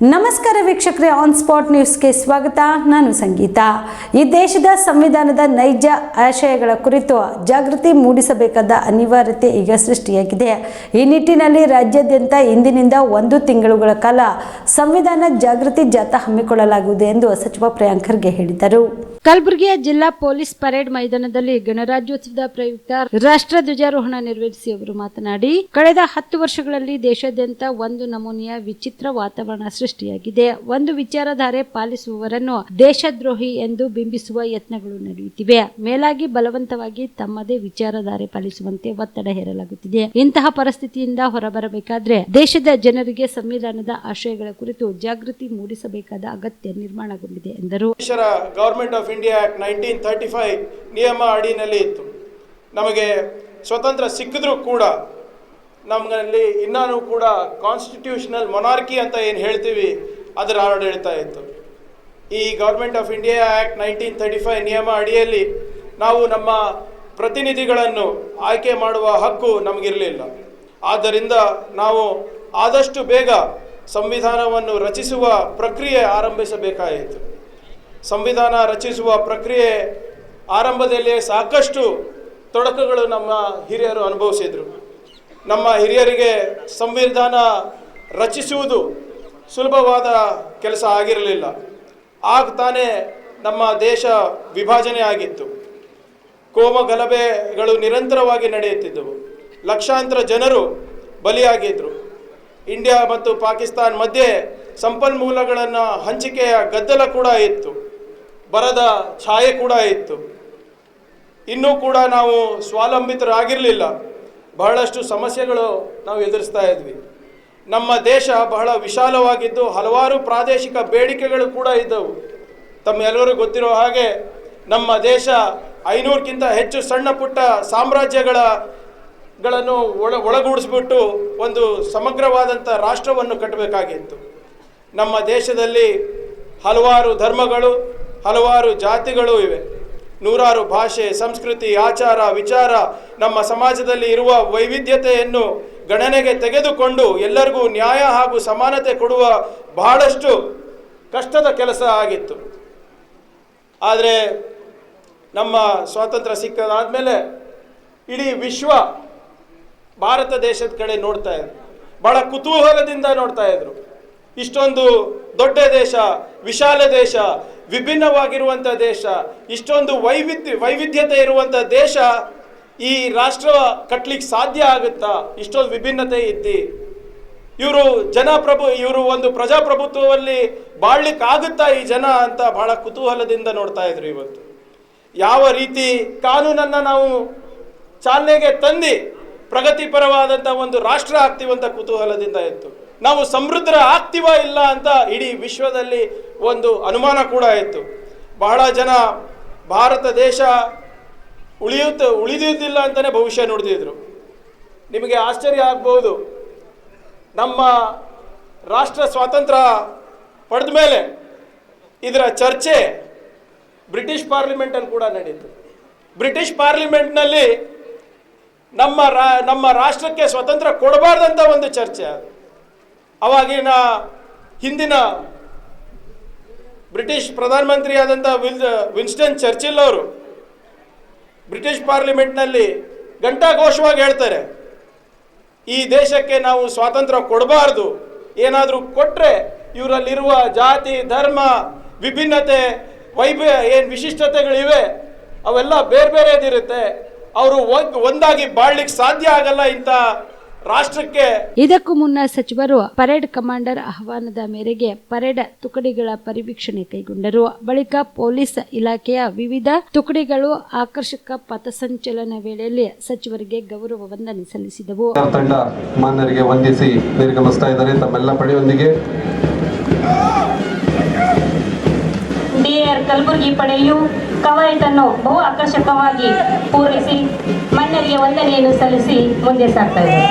ನಮಸ್ಕಾರ ವೀಕ್ಷಕರೇ on spot ನ್ಯೂಸ್ಗೆ ಸ್ವಾಗತ. ನಾನು ಸಂಗೀತ. ಈ ದೇಶದ ಸಂವಿಧಾನದ ನೈಜ ಆಶಯಗಳ ಕುರಿತು ಜಾಗೃತಿ ಮೂಡಿಸಬೇಕಾದ ಅನಿವಾರ್ಯತೆ ಈಗ ಸೃಷ್ಟಿಯಾಗಿದೆ. ಈ ನಿಟ್ಟಿನಲ್ಲಿ ರಾಜ್ಯಾದ್ಯಂತ ಇಂದಿನಿಂದ ಒಂದು ತಿಂಗಳುಗಳ ಕಾಲ ಸಂವಿಧಾನ ಜಾಗೃತಿ ಜಾಥಾ ಹಮ್ಮಿಕೊಳ್ಳಲಾಗುವುದು ಎಂದು ಸಚಿವ ಪ್ರಿಯಾಂಕ್ ಖರ್ಗೆ ಹೇಳಿದರು. ಕಲಬುರಗಿಯ ಜಿಲ್ಲಾ ಪೊಲೀಸ್ ಪರೇಡ್ ಮೈದಾನದಲ್ಲಿ ಗಣರಾಜ್ಯೋತ್ಸವದ ಪ್ರಯುಕ್ತ ರಾಷ್ಟ್ರ ಧ್ವಜಾರೋಹಣ ನೆರವೇರಿಸಿ ಅವರು ಮಾತನಾಡಿ, ಕಳೆದ ಹತ್ತು ವರ್ಷಗಳಲ್ಲಿ ದೇಶಾದ್ಯಂತ ಒಂದು ನಮೂನೆಯ ವಿಚಿತ್ರ ವಾತಾವರಣ ಸೃಷ್ಟಿಯಾಗಿದೆ. ಒಂದು ವಿಚಾರಧಾರೆ ಪಾಲಿಸುವವರನ್ನು ದೇಶದ್ರೋಹಿ ಎಂದು ಬಿಂಬಿಸುವ ಯತ್ನಗಳು ನಡೆಯುತ್ತಿವೆ. ಮೇಲಾಗಿ ಬಲವಂತವಾಗಿ ತಮ್ಮದೇ ವಿಚಾರಧಾರೆ ಪಾಲಿಸುವಂತೆ ಒತ್ತಡ ಹೇರಲಾಗುತ್ತಿದೆ. ಇಂತಹ ಪರಿಸ್ಥಿತಿಯಿಂದ ಹೊರಬರಬೇಕಾದ್ರೆ ದೇಶದ ಜನರಿಗೆ ಸಂವಿಧಾನದ ಆಶಯಗಳ ಕುರಿತು ಜಾಗೃತಿ ಮೂಡಿಸಬೇಕಾದ ಅಗತ್ಯ ನಿರ್ಮಾಣಗೊಂಡಿದೆ ಎಂದರು. Government of India nineteen thirty five ನಿಯಮ ಅಡಿನಲ್ಲಿ ಇತ್ತು. ನಮಗೆ ಸ್ವತಂತ್ರ ಸಿಕ್ಕಿದ್ರೂ ಕೂಡ ನಮ್ಮಲ್ಲಿ ಇನ್ನೂ ಕೂಡ ಕಾನ್ಸ್ಟಿಟ್ಯೂಷನಲ್ ಮೊನಾರ್ಕಿ ಅಂತ ಏನು ಹೇಳ್ತೀವಿ, ಅದರ ಆಡಳಿತ ಇತ್ತು. ಈ government of India act nineteen thirty five ನಿಯಮ ಅಡಿಯಲ್ಲಿ ನಾವು ನಮ್ಮ ಪ್ರತಿನಿಧಿಗಳನ್ನು ಆಯ್ಕೆ ಮಾಡುವ ಹಕ್ಕು ನಮಗಿರಲಿಲ್ಲ. ಆದ್ದರಿಂದ ನಾವು ಆದಷ್ಟು ಬೇಗ ಸಂವಿಧಾನವನ್ನು ರಚಿಸುವ ಪ್ರಕ್ರಿಯೆ ಆರಂಭಿಸಬೇಕಾಯಿತು. ಸಂವಿಧಾನ ರಚಿಸುವ ಪ್ರಕ್ರಿಯೆ ಆರಂಭದಲ್ಲಿ ಸಾಕಷ್ಟು ತೊಡಕುಗಳು ನಮ್ಮ ಹಿರಿಯರು ಅನುಭವಿಸಿದರು. ನಮ್ಮ ಹಿರಿಯರಿಗೆ ಸಂವಿಧಾನ ರಚಿಸುವುದು ಸುಲಭವಾದ ಕೆಲಸ ಆಗಿರಲಿಲ್ಲ. ಆಗ ತಾನೇ ನಮ್ಮ ದೇಶ ವಿಭಜನೆ ಆಗಿತ್ತು. ಕೋಮ ಗಲಭೆಗಳು ನಿರಂತರವಾಗಿ ನಡೆಯುತ್ತಿದ್ದವು. ಲಕ್ಷಾಂತರ ಜನರು ಬಲಿಯಾಗಿದ್ದರು ಇಂಡಿಯಾ ಮತ್ತು ಪಾಕಿಸ್ತಾನ್ ಮಧ್ಯೆ ಸಂಪನ್ಮೂಲಗಳನ್ನು ಹಂಚಿಕೆಯ ಗದ್ದಲ ಕೂಡ ಇತ್ತು. ಬರದ ಛಾಯೆ ಕೂಡ ಇತ್ತು. ಇನ್ನೂ ಕೂಡ ನಾವು ಸ್ವಾವಲಂಬಿತರಾಗಿರಲಿಲ್ಲ. ಬಹಳಷ್ಟು ಸಮಸ್ಯೆಗಳು ನಾವು ಎದುರಿಸ್ತಾ ಇದ್ವಿ. ನಮ್ಮ ದೇಶ ಬಹಳ ವಿಶಾಲವಾಗಿದ್ದು ಹಲವಾರು ಪ್ರಾದೇಶಿಕ ಬೇಡಿಕೆಗಳು ಕೂಡ ಇದ್ದವು. ತಮ್ಮೆಲ್ಲರೂ ಗೊತ್ತಿರೋ ಹಾಗೆ ನಮ್ಮ ದೇಶ ಐನೂರಕ್ಕಿಂತ ಹೆಚ್ಚು ಸಣ್ಣ ಪುಟ್ಟ ಸಾಮ್ರಾಜ್ಯಗಳ ಗಳನ್ನು ಒಳ ಒಳಗೂಡಿಸ್ಬಿಟ್ಟು ಒಂದು ಸಮಗ್ರವಾದಂಥ ರಾಷ್ಟ್ರವನ್ನು ಕಟ್ಟಬೇಕಾಗಿತ್ತು. ನಮ್ಮ ದೇಶದಲ್ಲಿ ಹಲವಾರು ಧರ್ಮಗಳು, ಹಲವಾರು ಜಾತಿಗಳು ಇವೆ. ನೂರಾರು ಭಾಷೆ, ಸಂಸ್ಕೃತಿ, ಆಚಾರ, ವಿಚಾರ ನಮ್ಮ ಸಮಾಜದಲ್ಲಿ ಇರುವ ವೈವಿಧ್ಯತೆಯನ್ನು ಗಣನೆಗೆ ತೆಗೆದುಕೊಂಡು ಎಲ್ಲರಿಗೂ ನ್ಯಾಯ ಹಾಗೂ ಸಮಾನತೆ ಕೊಡುವ ಬಹಳಷ್ಟು ಕಷ್ಟದ ಕೆಲಸ ಆಗಿತ್ತು. ಆದರೆ ನಮ್ಮ ಸ್ವಾತಂತ್ರ್ಯ ಸಿಕ್ಕದಾದ್ಮೇಲೆ ಇಡೀ ವಿಶ್ವ ಭಾರತ ದೇಶದ ಕಡೆ ನೋಡ್ತಾ ಇದ್ರು. ಬಹಳ ಕುತೂಹಲದಿಂದ ನೋಡ್ತಾ ಇದ್ರು. ಇಷ್ಟೊಂದು ದೊಡ್ಡ ದೇಶ, ವಿಶಾಲ ದೇಶ ವಿಭಿನ್ನವಾಗಿರುವಂಥ ದೇಶ, ಇಷ್ಟೊಂದು ವೈವಿಧ್ಯ, ವೈವಿಧ್ಯತೆ ಇರುವಂಥ ದೇಶ ಈ ರಾಷ್ಟ್ರ ಕಟ್ಲಿಕ್ಕೆ ಸಾಧ್ಯ ಆಗುತ್ತಾ? ಇಷ್ಟೊಂದು ವಿಭಿನ್ನತೆ ಇದ್ದಿ ಇವರು ಜನಪ್ರಭು, ಇವರು ಒಂದು ಪ್ರಜಾಪ್ರಭುತ್ವದಲ್ಲಿ ಬಾಳ್ಲಿಕ್ಕೆ ಆಗುತ್ತಾ ಈ ಜನ ಅಂತ ಬಹಳ ಕುತೂಹಲದಿಂದ ನೋಡ್ತಾ ಇದ್ರು ಇವತ್ತು. ಯಾವ ರೀತಿ ಕಾನೂನನ್ನು ನಾವು ಚಾಲನೆಗೆ ತಂದು ಪ್ರಗತಿಪರವಾದಂಥ ಒಂದು ರಾಷ್ಟ್ರ ಆಗ್ತೀವಂತ ಕುತೂಹಲದಿಂದ ಇತ್ತು. ನಾವು ಸಮೃದ್ಧರ ಆಗ್ತೀವ ಇಲ್ಲ ಅಂತ ಇಡೀ ವಿಶ್ವದಲ್ಲಿ ಒಂದು ಅನುಮಾನ ಕೂಡ ಇತ್ತು. ಬಹಳ ಜನ ಭಾರತ ದೇಶ ಉಳಿಯುತ್ತ, ಉಳಿದಿದ್ದಿಲ್ಲ ಅಂತಲೇ ಭವಿಷ್ಯ ನೋಡ್ತಿದ್ರು. ನಿಮಗೆ ಆಶ್ಚರ್ಯ ಆಗ್ಬೋದು ನಮ್ಮ ರಾಷ್ಟ್ರ ಸ್ವಾತಂತ್ರ್ಯ ಪಡೆದ ಮೇಲೆ ಇದರ ಚರ್ಚೆ ಬ್ರಿಟಿಷ್ ಪಾರ್ಲಿಮೆಂಟಲ್ಲಿ ಕೂಡ ನಡೀತು. ಬ್ರಿಟಿಷ್ ಪಾರ್ಲಿಮೆಂಟ್ನಲ್ಲಿ ನಮ್ಮ ರಾ, ನಮ್ಮ ರಾಷ್ಟ್ರಕ್ಕೆ ಸ್ವತಂತ್ರ ಕೊಡಬಾರ್ದಂಥ ಒಂದು ಚರ್ಚೆ ಅದು. ಅವಾಗಿನ ಹಿಂದಿನ ಬ್ರಿಟಿಷ್ ಪ್ರಧಾನಮಂತ್ರಿ ಆದಂಥ ವಿಲ್, ವಿನ್ಸ್ಟನ್ ಚರ್ಚಿಲ್ ಅವರು ಬ್ರಿಟಿಷ್ ಪಾರ್ಲಿಮೆಂಟ್ನಲ್ಲಿ ಘಂಟಾಘೋಷವಾಗಿ ಹೇಳ್ತಾರೆ, ಈ ದೇಶಕ್ಕೆ ನಾವು ಸ್ವಾತಂತ್ರ್ಯ ಕೊಡಬಾರ್ದು, ಏನಾದರೂ ಕೊಟ್ಟರೆ ಇವರಲ್ಲಿರುವ ಜಾತಿ, ಧರ್ಮ, ವಿಭಿನ್ನತೆ, ವೈಭ, ಏನು ವಿಶಿಷ್ಟತೆಗಳಿವೆ, ಅವೆಲ್ಲ ಬೇರೆ ಬೇರೆದಿರುತ್ತೆ ಅವರು ಒಂದಾಗಿ ಬಾಳ್ಲಿಕ್ಕೆ ಸಾಧ್ಯ ಆಗಲ್ಲ ಇಂಥ ರಾಷ್ಟ್ರಕ್ಕೆ ಇದಕ್ಕೂ ಮುನ್ನ ಸಚಿವರು ಪರೇಡ್ ಕಮಾಂಡರ್ ಆಹ್ವಾನದ ಮೇರೆಗೆ ಪರೇಡ್ ತುಕಡಿಗಳ ಪರಿವೀಕ್ಷಣೆ ಕೈಗೊಂಡರು. ಬಳಿಕ ಪೊಲೀಸ್ ಇಲಾಖೆಯ ವಿವಿಧ ತುಕಡಿಗಳು ಆಕರ್ಷಕ ಪಥಸಂಚಲನ ವೇಳೆಯಲ್ಲಿ ಸಚಿವರಿಗೆ ಗೌರವ ವಂದನೆ ಸಲ್ಲಿಸಿದವು. ತಂಡ ಮಾನ್ಯರಿಗೆ ವಂದಿಸಿ ನಿರ್ಗಮಿಸ್ತಾ ಇದ್ದಾರೆ. ತಮ್ಮೆಲ್ಲ ಪಡೆಯೊಂದಿಗೆ ಡಿಆರ್ ಕಲಬುರಗಿ ಪಡೆಯು ಕವಾಯತನ್ನು ಬಹು ಆಕರ್ಷಕವಾಗಿ ಪೂರೈಸಿ ಮನ್ನರಿಗೆ ವಂದನೆಯನ್ನು ಸಲ್ಲಿಸಿ ಮುಂದೆ ಸಾಗ್ತಾ ಇದೆ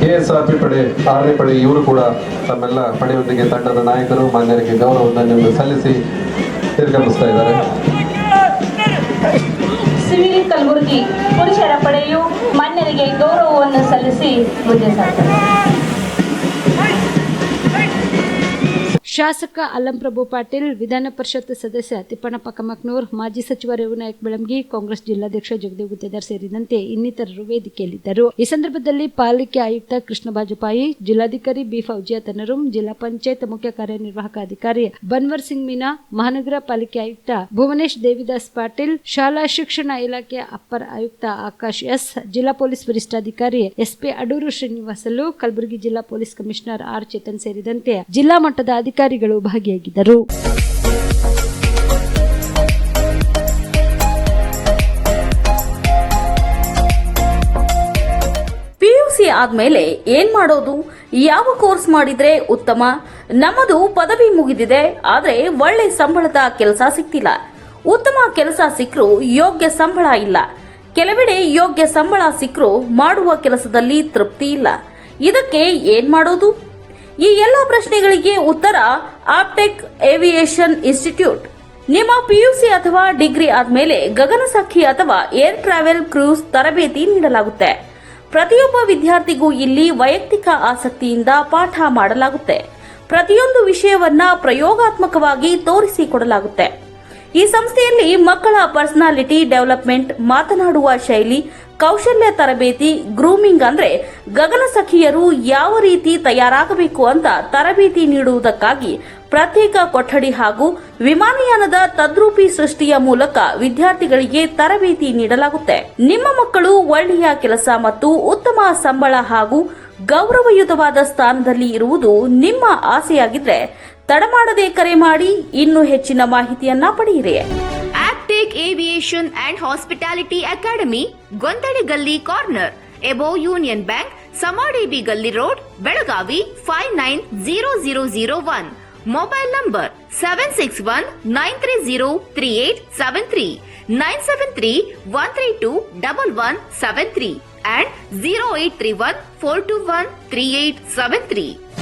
ಕೆಎಸ್ಆರ್ಪಿ ಪಡೆ ಆರನೇ ಪಡೆ ಇವರು ಕೂಡ ತಮ್ಮೆಲ್ಲ ಪಡೆಯೊಂದಿಗೆ ತಂಡದ ನಾಯಕರು ಮಾನ್ಯರಿಗೆ ಗೌರವ ವಂದನೆಯನ್ನು ಸಲ್ಲಿಸಿ ನಿರ್ಗಮಿಸ್ತಾ ಇದ್ದಾರೆ. ಸಿವಿಲ್ ಕಲಬುರಗಿ ಪುರುಷರ ಪಡೆಯು ಮಾನ್ಯರಿಗೆ ಗೌರವವನ್ನು ಸಲ್ಲಿಸಿ ಮುಂದೆ ಸಾಗ್ತಾರೆ ಶಾಸಕ ಅಲ್ಲಂಪ್ರಭು ಪಾಟೀಲ್, ವಿಧಾನ ಪರಿಷತ್ ಸದಸ್ಯ ತಿಪ್ಪಣ್ಣಪ್ಪ ಕಮಕ್ನೂರ್ ಮಾಜಿ ಸಚಿವ ರೇವನಾಯಕ್ ಬೆಳಂಗಿ, ಕಾಂಗ್ರೆಸ್ ಜಿಲ್ಲಾಧ್ಯಕ್ಷ ಜಗದೇವ್ ಗುತ್ತೇದಾರ್ ಸೇರಿದಂತೆ ಇನ್ನಿತರರು ವೇದಿಕೆಯಲ್ಲಿದ್ದರು. ಈ ಸಂದರ್ಭದಲ್ಲಿ ಪಾಲಿಕೆ ಆಯುಕ್ತ ಕೃಷ್ಣ ಬಾಜಪಾಯಿ, ಜಿಲ್ಲಾಧಿಕಾರಿ ಬಿ ಫೌಜಿಯಾ ತನರುಂ ಜಿಲ್ಲಾ ಪಂಚಾಯತ್ ಮುಖ್ಯ ಕಾರ್ಯನಿರ್ವಾಹಕ ಅಧಿಕಾರಿ ಬನ್ವರ್ ಸಿಂಗ್ ಮೀನಾ, ಮಹಾನಗರ ಪಾಲಿಕೆ ಆಯುಕ್ತ ಭುವನೇಶ್ ದೇವಿದಾಸ್ ಪಾಟೀಲ್, ಶಾಲಾ ಶಿಕ್ಷಣ ಇಲಾಖೆ ಅಪ್ಪರ್ ಆಯುಕ್ತ ಆಕಾಶ್ ಎಸ್, ಜಿಲ್ಲಾ ಪೊಲೀಸ್ ವರಿಷ್ಠಾಧಿಕಾರಿ ಎಸ್ಪಿ ಅಡೂರು ಶ್ರೀನಿವಾಸಲು, ಕಲಬುರಗಿ ಜಿಲ್ಲಾ ಪೊಲೀಸ್ ಕಮಿಷನರ್ ಆರ್ ಚೇತನ್ ಸೇರಿದಂತೆ ಜಿಲ್ಲಾ ಮಟ್ಟದ ಅಧಿಕಾರಿಗಳು ಭಾಗಿಯಾಗಿದ್ದರು. ಪಿಯುಸಿ ಆದ್ಮೇಲೆ ಏನ್ ಮಾಡೋದು? ಯಾವ ಕೋರ್ಸ್ ಮಾಡಿದ್ರೆ ಉತ್ತಮ? ನಮ್ಮದು ಪದವಿ ಮುಗಿದಿದೆ, ಆದ್ರೆ ಒಳ್ಳೆ ಸಂಬಳದ ಕೆಲಸ ಸಿಗ್ತಿಲ್ಲ. ಉತ್ತಮ ಕೆಲಸ ಸಿಕ್ಕರೂ ಯೋಗ್ಯ ಸಂಬಳ ಇಲ್ಲ. ಕೆಲವೆಡೆ ಯೋಗ್ಯ ಸಂಬಳ ಸಿಕ್ಕರೂ ಮಾಡುವ ಕೆಲಸದಲ್ಲಿ ತೃಪ್ತಿ ಇಲ್ಲ. ಇದಕ್ಕೆ ಏನ್ ಮಾಡೋದು? ಈ ಎಲ್ಲ ಪ್ರಶ್ನೆಗಳಿಗೆ ಉತ್ತರ ಆಪ್ಟೆಕ್ ಏವಿಯೇಷನ್ ಇನ್ಸ್ಟಿಟ್ಯೂಟ್. ನಿಮ್ಮ ಪಿಯುಸಿ ಅಥವಾ ಡಿಗ್ರಿ ಆದ್ಮೇಲೆ ಗಗನಸಖಿ ಅಥವಾ ಏರ್ ಟ್ರಾವೆಲ್ ಕ್ರೂಸ್ ತರಬೇತಿ ನೀಡಲಾಗುತ್ತೆ. ಪ್ರತಿಯೊಬ್ಬ ವಿದ್ಯಾರ್ಥಿಗೂ ಇಲ್ಲಿ ವೈಯಕ್ತಿಕ ಆಸಕ್ತಿಯಿಂದ ಪಾಠ ಮಾಡಲಾಗುತ್ತೆ. ಪ್ರತಿಯೊಂದು ವಿಷಯವನ್ನ ಪ್ರಯೋಗಾತ್ಮಕವಾಗಿ ತೋರಿಸಿಕೊಡಲಾಗುತ್ತೆ. ಈ ಸಂಸ್ಥೆಯಲ್ಲಿ ಮಕ್ಕಳ ಪರ್ಸನಾಲಿಟಿ ಡೆವಲಪ್ಮೆಂಟ್, ಮಾತನಾಡುವ ಶೈಲಿ ಕೌಶಲ್ಯ ತರಬೇತಿ ಗ್ರೂಮಿಂಗ್ ಅಂದ್ರೆ ಗಗನಸಖಿಯರು ಯಾವ ರೀತಿ ತಯಾರಾಗಬೇಕು ಅಂತ ತರಬೇತಿ ನೀಡುವುದಕ್ಕಾಗಿ ಪ್ರತ್ಯೇಕ ಕೊಠಡಿ ಹಾಗೂ ವಿಮಾನಯಾನದ ತದ್ರೂಪಿ ಸೃಷ್ಟಿಯ ಮೂಲಕ ವಿದ್ಯಾರ್ಥಿಗಳಿಗೆ ತರಬೇತಿ ನೀಡಲಾಗುತ್ತೆ. ನಿಮ್ಮ ಮಕ್ಕಳು ಒಳ್ಳೆಯ ಕೆಲಸ ಮತ್ತು ಉತ್ತಮ ಸಂಬಳ ಹಾಗೂ ಗೌರವಯುತವಾದ ಸ್ಥಾನದಲ್ಲಿ ಇರುವುದು ನಿಮ್ಮ ಆಸೆಯಾಗಿದ್ರೆ ತಡಮಾಡದೆ ಕರೆ ಮಾಡಿ ಇನ್ನೂ ಹೆಚ್ಚಿನ ಮಾಹಿತಿಯನ್ನ ಪಡೆಯಿರಿ. Aviation and Hospitality Academy, Gondadigully Corner, above Union Bank, Samadhi Gully Road, Belagavi 590001. Mobile number 761-930-3873, and 0831-421-3873.